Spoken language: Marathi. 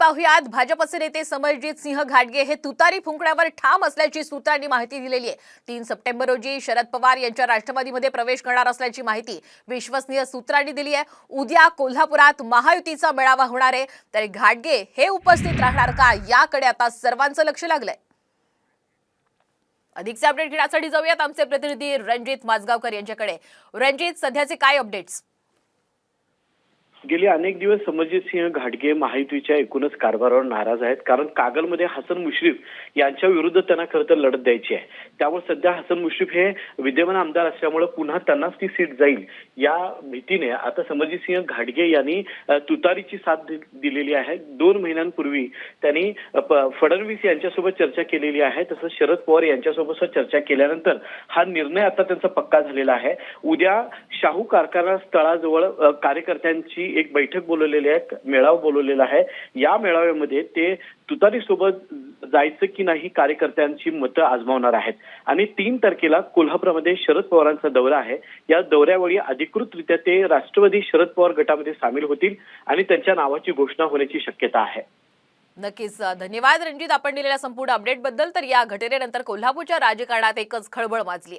पाहुयात. भाजपचे नेते समरजित सिंह घाटगे हे तुतारी फुंकण्यावर ठाम असल्याची सूत्रांनी माहिती दिलेली आहे. तीन सप्टेंबर रोजी शरद पवार यांच्या राष्ट्रवादीमध्ये प्रवेश करणार असल्याची माहिती विश्वसनीय सूत्रांनी दिली आहे. उद्या कोल्हापुरात महायुतीचा मेळावा होणार आहे. तर घाटगे हे उपस्थित राहणार का? याकडे आता सर्वांचं लक्ष लागलंय. अधिकचे अपडेट घेण्यासाठी जाऊयात आमचे प्रतिनिधी रणजित माजगावकर यांच्याकडे. रणजित सध्याचे काय अपडेट्स गेले अनेक दिवस समरजित सिंह घाटगे महायुतीच्या एकूणच कारभारावर नाराज आहेत. कारण कागलमध्ये हसन मुश्रीफ यांच्या विरुद्ध त्यांना खरं तर लढत द्यायची आहे. त्यामुळे सध्या हसन मुश्रीफ हे विद्यमान आमदार असल्यामुळे पुन्हा त्यांनाच ती सीट जाईल या भीतीने आता समरजित सिंह घाटगे यांनी तुतारीची साथ दिलेली आहे. दोन महिन्यांपूर्वी त्यांनी फडणवीस यांच्यासोबत चर्चा केलेली आहे. तसंच शरद पवार यांच्यासोबत चर्चा केल्यानंतर हा निर्णय आता त्यांचा पक्का झालेला आहे. उद्या शाहू कारखाना स्थळाजवळ कार्यकर्त्यांची एक बैठक बोलवलेली आहे मेळावा बोलवलेला आहे. या मेळाव्यामध्ये ते तुतारी सोबत जायचं की नाही कार्यकर्त्यांची मतं आजमावणार आहेत. आणि तीन तारखेला कोल्हापूरमध्ये शरद पवारांचा दौरा आहे. या दौऱ्यावेळी अधिकृतरित्या ते राष्ट्रवादी शरद पवार गटामध्ये सामील होतील आणि त्यांच्या नावाची घोषणा होण्याची शक्यता आहे. नक्कीच धन्यवाद. रणजित आपण दिलेल्या संपूर्ण अपडेटबद्दल तर या घटनेनंतर कोल्हापूरच्या राजकारणात एकच खळबळ माजली